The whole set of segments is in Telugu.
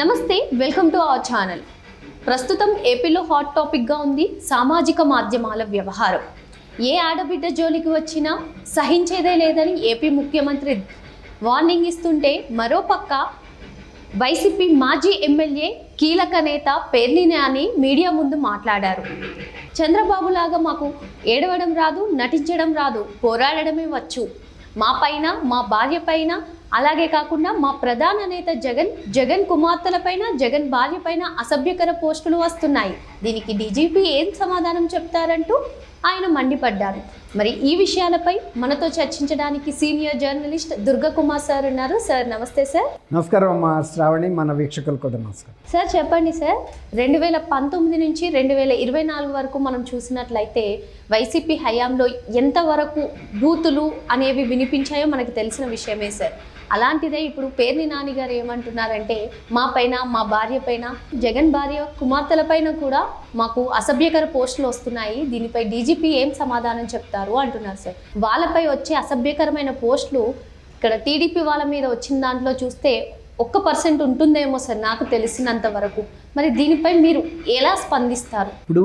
నమస్తే వెల్కమ్ టు అవర్ ఛానల్ ప్రస్తుతం ఏపీలో హాట్ టాపిక్గా ఉంది సామాజిక మాధ్యమాల వ్యవహారం. ఏ ఆడబిడ్డ జోలికి వచ్చినా సహించేదే లేదని ఏపీ ముఖ్యమంత్రి వార్నింగ్ ఇస్తుంటే మరోపక్క వైసీపీ మాజీ ఎమ్మెల్యే కీలక నేత పేర్లినే అని మీడియా ముందు మాట్లాడారు. చంద్రబాబు లాగా మాకు ఏడవడం రాదు నటించడం రాదు పోరాడడమే వచ్చు. మా పైన మా భార్య పైన అలాగే కాకుండా మా ప్రధాన నేత జగన్ జగన్ కుమార్తెలపైన జగన్ భార్య పైన అసభ్యకర పోస్టులు వస్తున్నాయి. దీనికి డీజీపీ ఏం సమాధానం చెప్తారంటూ ఆయన మండిపడ్డారు. మరి ఈ విషయాలపై మనతో చర్చించడానికి senior journalist Durga Kumar sir ఉన్నారు. సార్ నమస్తే సార్. నమస్కారం అమ్మా శ్రావణి మన వీక్షకులకు కూడా నమస్కారం. సార్ చెప్పండి సార్. రెండు వేల పంతొమ్మిది నుంచి రెండు వేల ఇరవై నాలుగు వరకు మనం చూసినట్లయితే వైసీపీ హయాంలో ఎంతవరకు బూతులు అనేవి వినిపించాయో మనకు తెలిసిన విషయమే సార్. అలాంటిదే ఇప్పుడు పేర్ని నాని గారు ఏమంటున్నారంటే మా పైన మా భార్య పైన జగన్ భార్య కుమార్తెల పైన కూడా మాకు అసభ్యకర పోస్టులు వస్తున్నాయి. దీనిపై డీజీపీ ఏం సమాధానం చెప్తారు అంటున్నారు సార్. వాళ్ళపై వచ్చే అసభ్యకరమైన పోస్టులు ఇక్కడ టీడీపీ వాళ్ళ మీద వచ్చిన దాంట్లో చూస్తే ఒక్క పర్సెంట్ ఉంటుందేమో సార్ నాకు తెలిసినంత వరకు. మరి దీనిపై మీరు ఎలా స్పందిస్తారు? ఇప్పుడు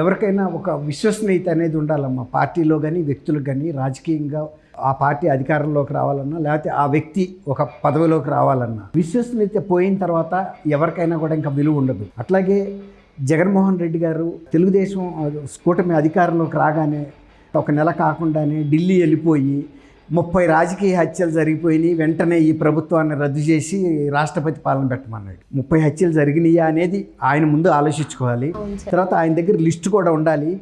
ఎవరికైనా ఒక విశ్వసనీయత అనేది ఉండాలమ్మా. పార్టీలో కానీ వ్యక్తులకు కానీ రాజకీయంగా ఆ పార్టీ అధికారంలోకి రావాలన్నా లేకపోతే ఆ వ్యక్తి ఒక పదవిలోకి రావాలన్నా విశ్వసనీయత పోయిన తర్వాత ఎవరికైనా కూడా ఇంకా విలువ ఉండదు. అట్లాగే జగన్మోహన్ రెడ్డి గారు తెలుగుదేశం కూటమి అధికారంలోకి రాగానే ఒక నెల కాకుండానే ఢిల్లీ వెళ్ళిపోయి ముప్పై రాజకీయ హత్యలు జరిగిపోయినాయి. వెంటనే ఈ ప్రభుత్వాన్ని రద్దు చేసి రాష్ట్రపతి పాలన పెట్టమన్నాడు. ముప్పై హత్యలు జరిగినాయా అనేది ఆయన ముందు ఆలోచించుకోవాలి. తర్వాత ఆయన దగ్గర లిస్ట్ కూడా ఉండాలి.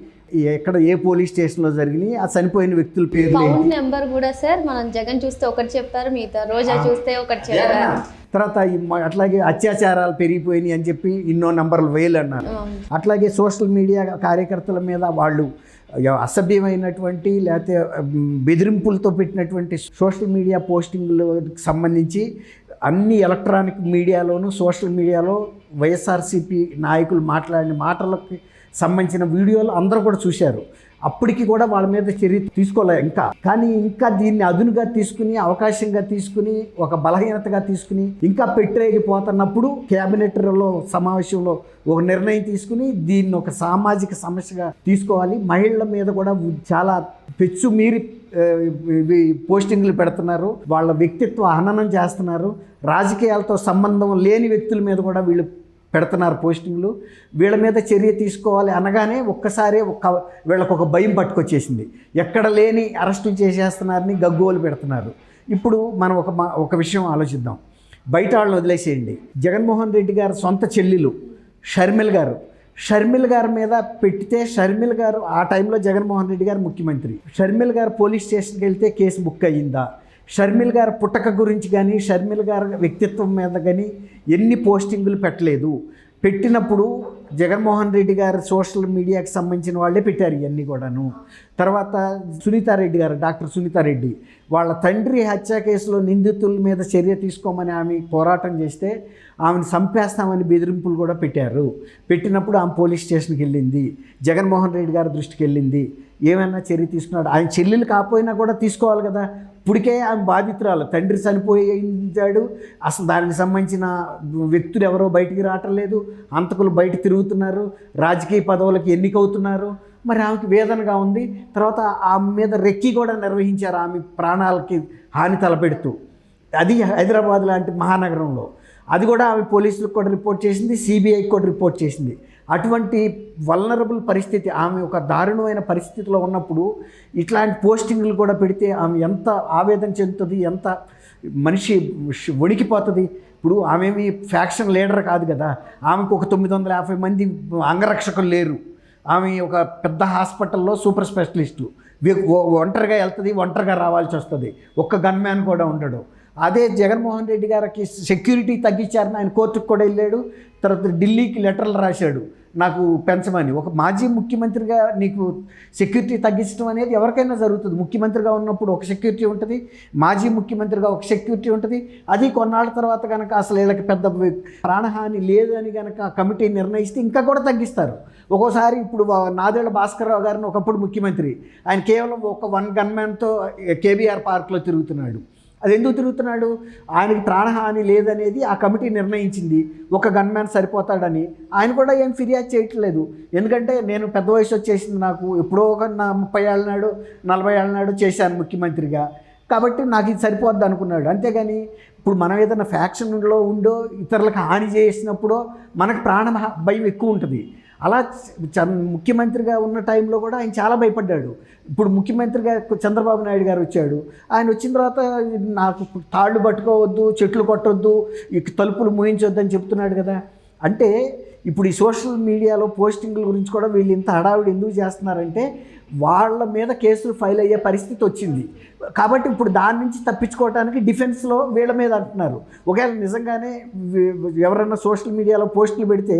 ఎక్కడ ఏ పోలీస్ స్టేషన్లో జరిగినాయి ఆ చనిపోయిన వ్యక్తుల పేర్లు కౌంట్ నెంబర్ కూడా సార్ మనం జగన్ చూస్తే ఒకటి చెప్తారు మిగతా రోజా చూస్తే ఒకటి చెప్తారు. తర్వాత అట్లాగే అత్యాచారాలు పెరిగిపోయినాయి అని చెప్పి ఇన్నో నంబర్లు వేలు అన్నారు. అట్లాగే సోషల్ మీడియా కార్యకర్తల మీద వాళ్ళు అసభ్యమైనటువంటి లేకపోతే బెదిరింపులతో పెట్టినటువంటి సోషల్ మీడియా పోస్టింగ్లకు సంబంధించి అన్ని ఎలక్ట్రానిక్ మీడియాలోను సోషల్ మీడియాలో వైఎస్ఆర్సీపీ నాయకులు మాట్లాడిన మాటలకి సంబంధించిన వీడియోలు అందరూ కూడా చూశారు. అప్పటికి కూడా వాళ్ళ మీద చర్య తీసుకోలే ఇంకా. కానీ ఇంకా దీన్ని అదునుగా తీసుకుని అవకాశంగా తీసుకుని ఒక బలహీనతగా తీసుకుని ఇంకా పెట్టేగిపోతున్నప్పుడు క్యాబినెట్లో సమావేశంలో ఒక నిర్ణయం తీసుకుని దీన్ని ఒక సామాజిక సమస్యగా తీసుకోవాలి. మహిళల మీద కూడా చాలా పెచ్చు మీరి పోస్టింగ్లు పెడుతున్నారు. వాళ్ళ వ్యక్తిత్వ హననం చేస్తున్నారు. రాజకీయాలతో సంబంధం లేని వ్యక్తుల మీద కూడా వీళ్ళు పెడుతున్నారు పోస్టింగ్లు. వీళ్ళ మీద చర్య తీసుకోవాలి అనగానే ఒక్కసారి ఒక్క వీళ్ళకు ఒక భయం పట్టుకొచ్చేసింది. ఎక్కడ లేని అరెస్టులు చేసేస్తున్నారని గగ్గోలు పెడుతున్నారు. ఇప్పుడు మనం ఒక మా- ఒక విషయం ఆలోచిద్దాం. బయట వాళ్ళని వదిలేసేయండి. జగన్మోహన్ రెడ్డి గారు సొంత చెల్లెలు షర్మిల్ గారు. షర్మిల్ గారి మీద పెట్టితే షర్మిల్ గారు ఆ టైంలో జగన్మోహన్ రెడ్డి గారు ముఖ్యమంత్రి. షర్మిల్ గారు పోలీస్ స్టేషన్కి వెళ్తే కేసు బుక్ అయ్యిందా? షర్మిల్ గారి పుట్టక గురించి కానీ షర్మిల్ గారి వ్యక్తిత్వం మీద కానీ ఎన్ని పోస్టింగులు పెట్టలేదు. పెట్టినప్పుడు జగన్మోహన్ రెడ్డి గారు సోషల్ మీడియాకి సంబంధించిన వాళ్ళే పెట్టారు ఇవన్నీ కూడాను. తర్వాత సునీతారెడ్డి గారు డాక్టర్ సునీతారెడ్డి వాళ్ళ తండ్రి హత్య కేసులో నిందితుల మీద చర్య తీసుకోమని ఆమె పోరాటం చేస్తే ఆమెను చంపేస్తామని బెదిరింపులు కూడా పెట్టారు. పెట్టినప్పుడు ఆమె పోలీస్ స్టేషన్కి వెళ్ళింది. జగన్మోహన్ రెడ్డి గారి దృష్టికి వెళ్ళింది. ఏమైనా చర్య తీసుకున్నాడు? ఆయన చెల్లెలు కాకపోయినా కూడా తీసుకోవాలి కదా. ఇప్పటికే ఆమె బాధితురాలు తండ్రి చనిపోయించాడు. అసలు దానికి సంబంధించిన వ్యక్తులు ఎవరో బయటికి రావటం లేదు అంతకులు బయట తిరుగుతున్నారు. రాజకీయ పదవులకు ఎన్నికవుతున్నారు. మరి ఆమెకి వేదనగా ఉంది. తర్వాత ఆమె మీద రెక్కి కూడా నిర్వహించారు ఆమె ప్రాణాలకి హాని తలపెడుతూ. అది హైదరాబాద్ లాంటి మహానగరంలో. అది కూడా ఆమె పోలీసులకు కూడా రిపోర్ట్ చేసింది. సిబిఐకి కూడా రిపోర్ట్ చేసింది. అటువంటి వల్నరబుల్ పరిస్థితి ఆమె ఒక దారుణమైన పరిస్థితిలో ఉన్నప్పుడు ఇట్లాంటి పోస్టింగ్లు కూడా పెడితే ఆమె ఎంత ఆవేదన చెందుతుంది ఎంత మనిషి వణికిపోతుంది. ఇప్పుడు ఆమెమి ఫ్యాక్షన్ లీడర్ కాదు కదా ఆమెకు ఒక తొమ్మిది వందల యాభై మంది అంగరక్షకులు లేరు. ఆమె ఒక పెద్ద హాస్పిటల్లో సూపర్ స్పెషలిస్టు ఒంటరిగా వెళ్తుంది ఒంటరిగా రావాల్సి వస్తుంది. ఒక్క గన్మ్యాన్ కూడా ఉండడు. అదే జగన్మోహన్ రెడ్డి గారికి సెక్యూరిటీ తగ్గించారని ఆయన కోర్టుకు కూడా వెళ్ళాడు. తర్వాత ఢిల్లీకి లెటర్లు రాశాడు. నాకు పెంచమని. ఒక మాజీ ముఖ్యమంత్రిగా నీకు సెక్యూరిటీ తగ్గించడం అనేది ఎవరికైనా జరుగుతుంది. ముఖ్యమంత్రిగా ఉన్నప్పుడు ఒక సెక్యూరిటీ ఉంటుంది మాజీ ముఖ్యమంత్రిగా ఒక సెక్యూరిటీ ఉంటుంది. అది కొన్నాళ్ళ తర్వాత కనుక అసలు వీళ్ళకి పెద్ద ప్రాణహాని లేదని కనుక కమిటీ నిర్ణయిస్తే ఇంకా కూడా తగ్గిస్తారు. ఒక్కోసారి ఇప్పుడు వా- నాదేళ్ళ భాస్కర్రావు గారిని ఒకప్పుడు ముఖ్యమంత్రి. ఆయన కేవలం ఒక వన్ గన్మ్యాన్తో కేబీఆర్ పార్క్లో తిరుగుతున్నాడు. అది ఎందుకు తిరుగుతున్నాడు? ఆయనకి ప్రాణహాని లేదనేది ఆ కమిటీ నిర్ణయించింది. ఒక గన్మ్యాన్ సరిపోతాడని. ఆయన కూడా ఏం ఫిర్యాదు చేయట్లేదు. ఎందుకంటే నేను పెద్ద వయసు వచ్చేసింది నాకు. ఎప్పుడో ఒక నా ముప్పై ఏళ్ళ నాడు నలభై ఏళ్ళ నాడు చేశాను ముఖ్యమంత్రిగా. కాబట్టి నాకు ఇది సరిపోద్ది అనుకున్నాడు. అంతేగాని ఇప్పుడు మనం ఏదైనా ఫ్యాక్షన్లో ఉండో ఇతరులకు హాని చేసినప్పుడో మనకు ప్రాణ భయం ఎక్కువ ఉంటుంది. అలా ముఖ్యమంత్రిగా ఉన్న టైంలో కూడా ఆయన చాలా భయపడ్డాడు. ఇప్పుడు ముఖ్యమంత్రిగా చంద్రబాబు నాయుడు గారు వచ్చాడు. ఆయన వచ్చిన తర్వాత నాకు తాళ్ళు పట్టుకోవద్దు చెట్లు కొట్టొద్దు తలుపులు మూయించొద్దు అని చెప్తున్నాడు కదా. అంటే ఇప్పుడు ఈ సోషల్ మీడియాలో పోస్టింగ్ల గురించి కూడా వీళ్ళు ఇంత హడావిడి ఎందుకు చేస్తున్నారంటే వాళ్ళ మీద కేసులు ఫైల్ అయ్యే పరిస్థితి వచ్చింది. కాబట్టి ఇప్పుడు దాని నుంచి తప్పించుకోవడానికి డిఫెన్స్లో వీళ్ళ మీద అంటున్నారు. ఒకవేళ నిజంగానే ఎవరైనా సోషల్ మీడియాలో పోస్టులు పెడితే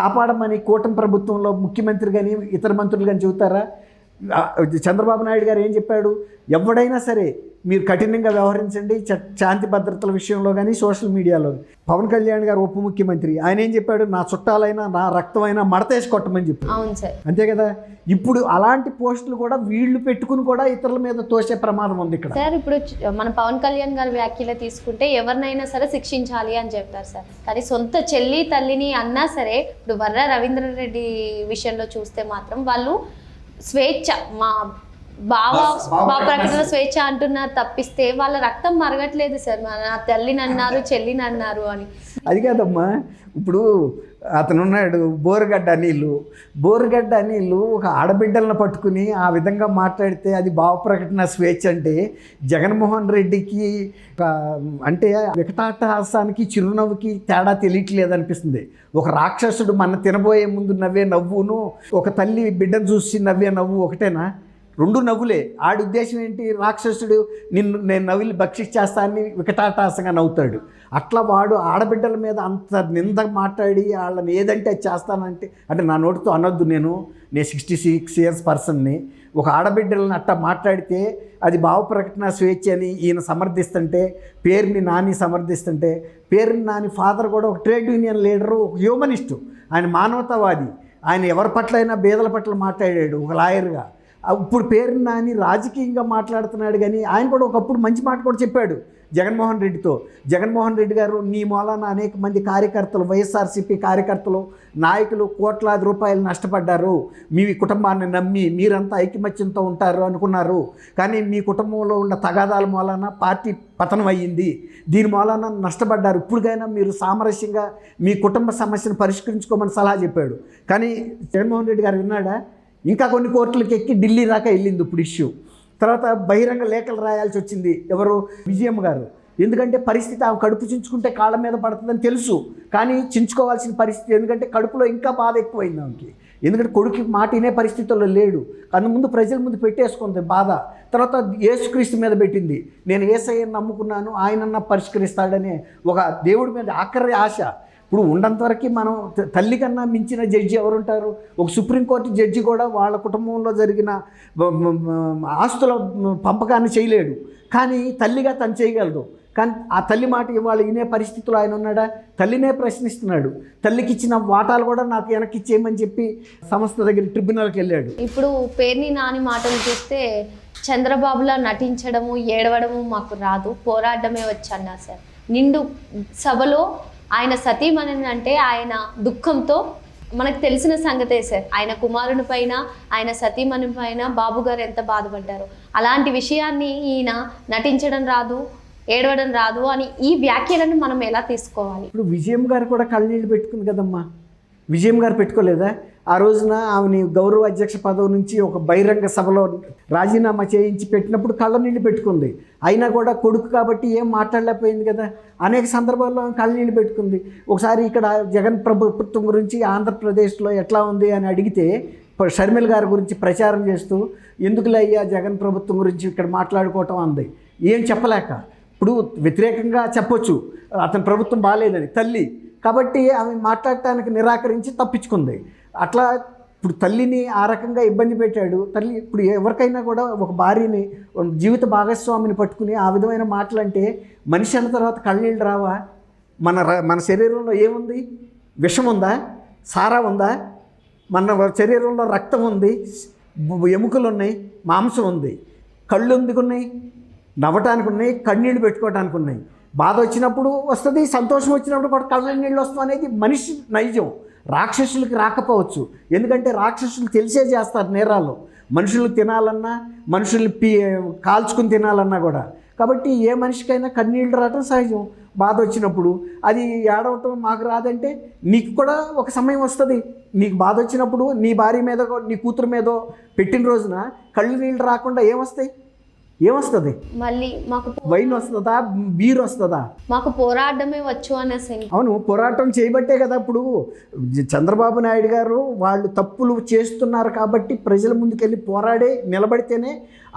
కాపాడమని కూటమి ప్రభుత్వంలో ముఖ్యమంత్రి కానీ ఇతర మంత్రులు కానీ చెబుతారా? చంద్రబాబు నాయుడు గారు ఏం చెప్పాడు? ఎవడైనా సరే మీరు కఠినంగా వ్యవహరించండి శాంతి భద్రతల విషయంలో కానీ సోషల్ మీడియాలో. పవన్ కళ్యాణ్ గారు ఉప ముఖ్యమంత్రి. ఆయన ఏం చెప్పాడు? నా చుట్టాలైనా నా రక్తమైనా మడతేసి కొట్టమని చెప్పాడు. అవును సార్. అంతే కదా? ఇప్పుడు అలాంటి పోస్టులు కూడా వీళ్ళు పెట్టుకుని కూడా ఇతరుల మీద తోసే ప్రమాదం ఉంది ఇక్కడ. సార్ ఇప్పుడు మన పవన్ కళ్యాణ్ గారి వ్యాఖ్యలు తీసుకుంటే ఎవరినైనా సరే శిక్షించాలి అని చెప్తారు సార్. కానీ సొంత చెల్లి తల్లిని అన్నా సరే ఇప్పుడు వర్ర రవీంద్రారెడ్డి విషయంలో చూస్తే మాత్రం వాళ్ళు స్వేచ్ఛ. మా బావ బావ ప్రకటన స్వేచ్ఛ అంటున్నారు తప్పిస్తే వాళ్ళ రక్తం మరగట్లేదు సార్. మన నా తల్లిని అన్నారు చెల్లిని అన్నారు అని. అది కాదమ్మా. ఇప్పుడు అతను ఉన్నాడు బోరుగడ్డ అనీలు బోరుగడ్డ అనీలు ఒక ఆడబిడ్డలను పట్టుకుని ఆ విధంగా మాట్లాడితే అది భావ ప్రకటన స్వేచ్ఛ అంటే జగన్మోహన్ రెడ్డికి అంటే వికటాటహాసానికి చిరునవ్వుకి తేడా తెలియట్లేదు అనిపిస్తుంది ఒక రాక్షసుడు మన తినబోయే ముందు నవ్వే నవ్వును ఒక తల్లి బిడ్డను చూసి నవ్వే నవ్వు ఒకటేనా? రెండు నవ్వులే. ఆడి ఉద్దేశం ఏంటి? రాక్షసుడు నిన్ను నేను నవ్వులు భక్షించేస్తానని వికటాటాసంగా నవ్వుతాడు. అట్లా వాడు ఆడబిడ్డల మీద అంత నింద మాట్లాడి వాళ్ళని ఏదంటే అది చేస్తానంటే అంటే నా నోటితో అనొద్దు నేను. నేను సిక్స్టీ సిక్స్ ఇయర్స్ పర్సన్ని ఒక ఆడబిడ్డలను అట్టా మాట్లాడితే అది భావ ప్రకటన స్వేచ్ఛ అని ఈయన సమర్థిస్తుంటే పేరుని నాని సమర్థిస్తుంటే పేరుని నాని ఫాదర్ కూడా ఒక ట్రేడ్ యూనియన్ లీడరు ఒక హ్యూమనిస్టు ఆయన మానవతావాది. ఆయన ఎవరి పట్ల అయినా బేదల పట్ల మాట్లాడాడు ఒక లాయర్గా ఇప్పుడు పేరు నాని రాజకీయంగా మాట్లాడుతున్నాడు కానీ ఆయన కూడా ఒకప్పుడు మంచి మాట కూడా చెప్పాడు జగన్మోహన్ రెడ్డితో. జగన్మోహన్ రెడ్డి గారు నీ మూలాన అనేక మంది కార్యకర్తలు వైఎస్ఆర్సీపీ కార్యకర్తలు నాయకులు కోట్లాది రూపాయలు నష్టపడ్డారు. మీ కుటుంబాన్ని నమ్మి మీరంతా ఐకమత్యంతో ఉంటారు అనుకున్నారు. కానీ మీ కుటుంబంలో ఉన్న తగాదాల మూలాన పార్టీ పతనం అయ్యింది. దీని మూలాన నష్టపడ్డారు. ఇప్పుడుకైనా మీరు సామరస్యంగా మీ కుటుంబ సమస్యను పరిష్కరించుకోమని సలహా చెప్పాడు. కానీ జగన్మోహన్ రెడ్డి గారు విన్నాడా? ఇంకా కొన్ని కోర్టులకు ఎక్కి ఢిల్లీ దాకా వెళ్ళింది ఇప్పుడు ఇష్యూ. తర్వాత బహిరంగ లేఖలు రాయాల్సి వచ్చింది. ఎవరు? విజయమ్మ గారు. ఎందుకంటే పరిస్థితి ఆమె కడుపు చించుకుంటే కాళ్ళ మీద పడుతుందని తెలుసు. కానీ చించుకోవాల్సిన పరిస్థితి ఎందుకంటే కడుపులో ఇంకా బాధ ఎక్కువైంది ఆమెకి. ఎందుకంటే కొడుకు మాట వినే పరిస్థితుల్లో లేడు. కన్ను ముందు ప్రజల ముందు పెట్టేసుకుంది బాధ. తర్వాత యేసుక్రీస్తు మీద పెట్టింది. నేను ఏసఐని నమ్ముకున్నాను ఆయనన్న పరిష్కరిస్తాడనే ఒక దేవుడి మీద ఆఖరి ఆశ. ఇప్పుడు ఉన్నంత వరకు మనం తల్లి కన్నా మించిన జడ్జి ఎవరుంటారు? ఒక సుప్రీంకోర్టు జడ్జి కూడా వాళ్ళ కుటుంబంలో జరిగిన ఆస్తుల పంపకాన్ని చేయలేడు. కానీ తల్లిగా తను చేయగలదు. కానీ ఆ తల్లి మాట ఇవాళ వినే పరిస్థితులు ఆయన ఉన్నాడా? తల్లినే ప్రశ్నిస్తున్నాడు. తల్లికి ఇచ్చిన వాటాలు కూడా నాకు వెనక్కి ఇచ్చేయమని చెప్పి సంస్థ దగ్గర ట్రిబ్యునల్కి వెళ్ళాడు. ఇప్పుడు పేర్ని నాని మాటలు చూస్తే చంద్రబాబులా నటించడము ఏడవడము మాకు రాదు. పోరాడమే వచ్చన్నారు సార్. నిండు సభలో ఆయన సతీమణి అంటే ఆయన దుఃఖంతో మనకు తెలిసిన సంగతే సార్. ఆయన కుమారుని పైన ఆయన సతీమణి పైన బాబు గారు ఎంత బాధపడ్డారు. అలాంటి విషయాన్ని ఈయన నటించడం రాదు ఏడవడం రాదు అని ఈ వ్యాఖ్యలను మనం ఎలా తీసుకోవాలి? ఇప్పుడు విజయం గారు కూడా కళ్ళనీళ్ళు పెట్టుకుంది కదమ్మా. విజయం గారు పెట్టుకోలేదా? ఆ రోజున ఆమెని గౌరవ అధ్యక్ష పదవి నుంచి ఒక బహిరంగ సభలో రాజీనామా చేయించి పెట్టినప్పుడు కళ్ళనీళ్ళు పెట్టుకుంది. అయినా కూడా కొడుకు కాబట్టి ఏం మాట్లాడలేకపోయింది కదా. అనేక సందర్భాల్లో ఆమె కళ్ళనీళ్ళు పెట్టుకుంది. ఒకసారి ఇక్కడ జగన్ ప్రభుత్వం గురించి ఆంధ్రప్రదేశ్లో ఎట్లా ఉంది అని అడిగితే షర్మిల్ షర్మిల గారి గురించి ప్రచారం చేస్తూ ఎందుకులే అయ్యా జగన్ ప్రభుత్వం గురించి ఇక్కడ మాట్లాడుకోవటం అంది. ఏం చెప్పలేక. ఇప్పుడు వ్యతిరేకంగా చెప్పొచ్చు. అతని ప్రభుత్వం బాగాలేదని తల్లి. కాబట్టి ఆమె మాట్లాడటానికి నిరాకరించి తప్పించుకుంది. అట్లా ఇప్పుడు తల్లిని ఆ రకంగా ఇబ్బంది పెట్టాడు. తల్లి ఇప్పుడు ఎవరికైనా కూడా ఒక భార్యని జీవిత భాగస్వామిని పట్టుకుని ఆ విధమైన మాటలంటే మనిషి అన్న తర్వాత కళ్ళనీళ్ళు రావా? మన ర- మన శరీరంలో ఏముంది? విషం ఉందా? సారా ఉందా? మన శరీరంలో రక్తం ఉంది. ఎముకలు ఉన్నాయి. మాంసం ఉంది. కళ్ళు ఎందుకు ఉన్నాయి నవ్వటానికి ఉన్నాయి. కన్నీళ్ళు పెట్టుకోవటానికి ఉన్నాయి. బాధ వచ్చినప్పుడు వస్తుంది సంతోషం వచ్చినప్పుడు కూడా కళ్ళ నీళ్ళు వస్తుంది అనేది మనిషి నైజం. రాక్షసులకి రాకపోవచ్చు. ఎందుకంటే రాక్షసులు తెలిసే చేస్తారు నేరాలు. మనుషులు తినాలన్నా మనుషుల్ని పీ కాల్చుకుని తినాలన్నా కూడా. కాబట్టి ఏ మనిషికైనా కన్నీళ్ళు రావటం సహజం. బాధ వచ్చినప్పుడు అది ఏడవటం మాకు రాదంటే నీకు కూడా ఒక సమయం వస్తుంది. నీకు బాధ వచ్చినప్పుడు నీ భార్య మీద నీ కూతురు మీదో పెట్టిన రోజున కళ్ళు నీళ్ళు రాకుండా ఏమొస్తాయి ఏమొస్తుంది? మళ్ళీ మాకు వైన్ వస్తుందా బీర్ వస్తుందా మాకు పోరాడమే వచ్చు అనేసి అవును పోరాటం చేయబట్టే కదా ఇప్పుడు చంద్రబాబు నాయుడు గారు వాళ్ళు తప్పులు చేస్తున్నారు కాబట్టి ప్రజల ముందుకెళ్ళి పోరాడే నిలబడితేనే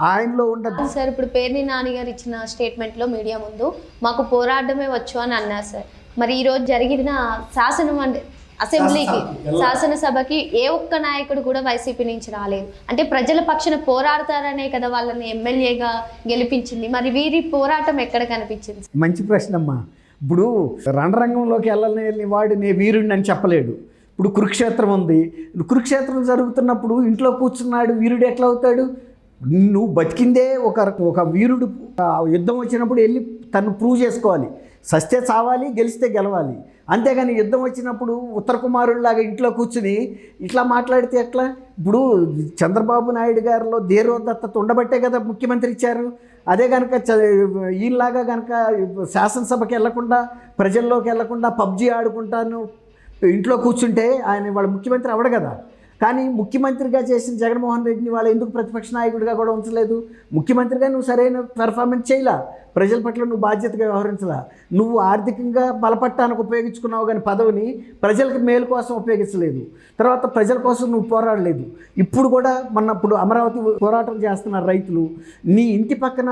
ఆయనలో ఉన్న సార్ ఇప్పుడు పేర్ని నాని గారు ఇచ్చిన స్టేట్మెంట్లో మీడియా ముందు మాకు పోరాడమే వచ్చు అని అన్నారు సార్. మరి ఈరోజు జరిగిన శాసన మండ- అసెంబ్లీకి శాసనసభకి ఏ ఒక్క నాయకుడు కూడా వైసీపీ నుంచి రాలేదు. అంటే ప్రజల పక్షాన పోరాడతారనే కదా వాళ్ళని ఎమ్మెల్యేగా గెలిపించింది. మరి వీరి పోరాటం ఎక్కడ కనిపించింది? మంచి ప్రశ్న అమ్మా. ఇప్పుడు రణరంగంలోకి వెళ్ళలేని వాడు నే వీరుడిని అని చెప్పలేడు. ఇప్పుడు కురుక్షేత్రం ఉంది. కురుక్షేత్రం జరుగుతున్నప్పుడు ఇంట్లో కూర్చున్నాడు వీరుడు ఎట్లా అవుతాడు? నువ్వు బతికిందే ఒక ఒక వీరుడు యుద్ధం వచ్చినప్పుడు వెళ్ళి తను ప్రూవ్ చేసుకోవాలి. సస్తే చావాలి గెలిస్తే గెలవాలి. అంతేగాని యుద్ధం వచ్చినప్పుడు ఉత్తర కుమారుడిలాగా ఇంట్లో కూర్చుని ఇట్లా మాట్లాడితే ఎట్లా? ఇప్పుడు చంద్రబాబు నాయుడు గారిలో ధీరోదత్తత ఉండబట్టే కదా ముఖ్యమంత్రి ఇచ్చారు. అదే కనుక చ- ఈయనలాగా కనుక శాసనసభకి వెళ్ళకుండా ప్రజల్లోకి వెళ్ళకుండా పబ్జి ఆడుకుంటాను ఇంట్లో కూర్చుంటే ఆయన వాళ్ళ ముఖ్యమంత్రి అవడు కదా. కానీ ముఖ్యమంత్రిగా చేసిన జగన్మోహన్ రెడ్డిని వాళ్ళు ఎందుకు ప్రతిపక్ష నాయకుడిగా కూడా ఉంచలేదు? ముఖ్యమంత్రిగా నువ్వు సరైన పెర్ఫార్మెన్స్ చేయలే. ప్రజల పట్ల నువ్వు బాధ్యతగా వ్యవహరించలా. నువ్వు ఆర్థికంగా బలపట్టానికి ఉపయోగించుకున్నావు కానీ పదవిని ప్రజలకు మేలు కోసం ఉపయోగించలేదు. తర్వాత ప్రజల కోసం నువ్వు పోరాడలేదు. ఇప్పుడు కూడా మొన్న ఇప్పుడు అమరావతి పోరాటం చేస్తున్నారు రైతులు నీ ఇంటి పక్కన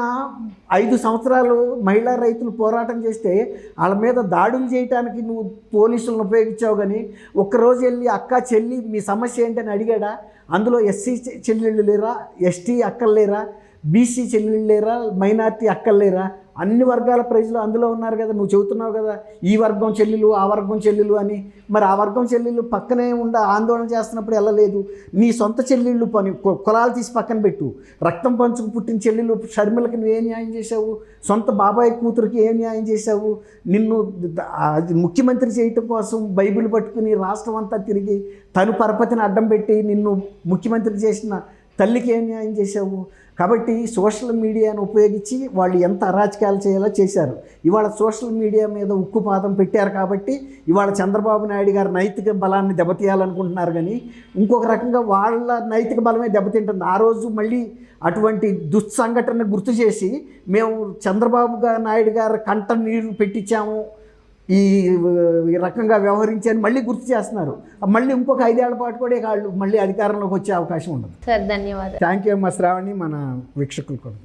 ఐదు సంవత్సరాలు మహిళా రైతులు పోరాటం చేస్తే వాళ్ళ మీద దాడులు చేయడానికి నువ్వు పోలీసులను ఉపయోగించావు కానీ ఒక్కరోజు వెళ్ళి అక్క చెల్లి మీ సమస్య ఏంటని అడిగాడా? అందులో ఎస్సీ చెల్లెళ్ళు లేరా? ఎస్టీ అక్కలు లేరా? బీసీ చెల్లెళ్ళు లేరా? మైనార్టీ అక్కలు లేరా? అన్ని వర్గాల ప్రజలు అందులో ఉన్నారు కదా నువ్వు చెబుతున్నావు కదా ఈ వర్గం చెల్లెలు ఆ వర్గం చెల్లెలు అని. మరి ఆ వర్గం చెల్లెళ్ళు పక్కనే ఉండ ఆందోళన చేస్తున్నప్పుడు వెళ్ళలేదు నీ సొంత చెల్లెళ్ళు పని కు- కులాలు తీసి పక్కన పెట్టు. రక్తం పంచుకు పుట్టిన చెల్లెలు షర్మిలకి నువ్వు ఏం న్యాయం చేశావు? సొంత బాబాయ్ కూతురికి ఏం న్యాయం చేశావు? నిన్ను అది ముఖ్యమంత్రి చేయటం కోసం బైబిల్ పట్టుకుని రాష్ట్రం అంతా తిరిగి తను పరపతిని అడ్డం పెట్టి నిన్ను ముఖ్యమంత్రి చేసిన తల్లికి ఏం న్యాయం చేశావు? కాబట్టి సోషల్ మీడియాను ఉపయోగించి వాళ్ళు ఎంత అరాచకాలు చేయాలో చేశారు. ఇవాళ సోషల్ మీడియా మీద ఉక్కుపాదం పెట్టారు కాబట్టి ఇవాళ చంద్రబాబు నాయుడు గారి నైతిక బలాన్ని దెబ్బతీయాలనుకుంటున్నారు కానీ ఇంకొక రకంగా వాళ్ళ నైతిక బలమే దెబ్బతింటుంది. ఆ రోజు మళ్ళీ అటువంటి దుస్సంఘటన గుర్తు చేసి మేము చంద్రబాబు నాయుడు గారు కంట నీరు పెట్టించాము. ఈ రకంగా వ్యవహరించారని మళ్ళీ గుర్తు చేస్తున్నారు. మళ్ళీ ఇంకొక ఐదేళ్ళ పాటు కూడా వాళ్ళు మళ్ళీ అధికారంలోకి వచ్చే అవకాశం ఉండదు. సార్ ధన్యవాదాలు. థ్యాంక్ యూ అమ్మ శ్రావణి మన వీక్షకులు కూడా.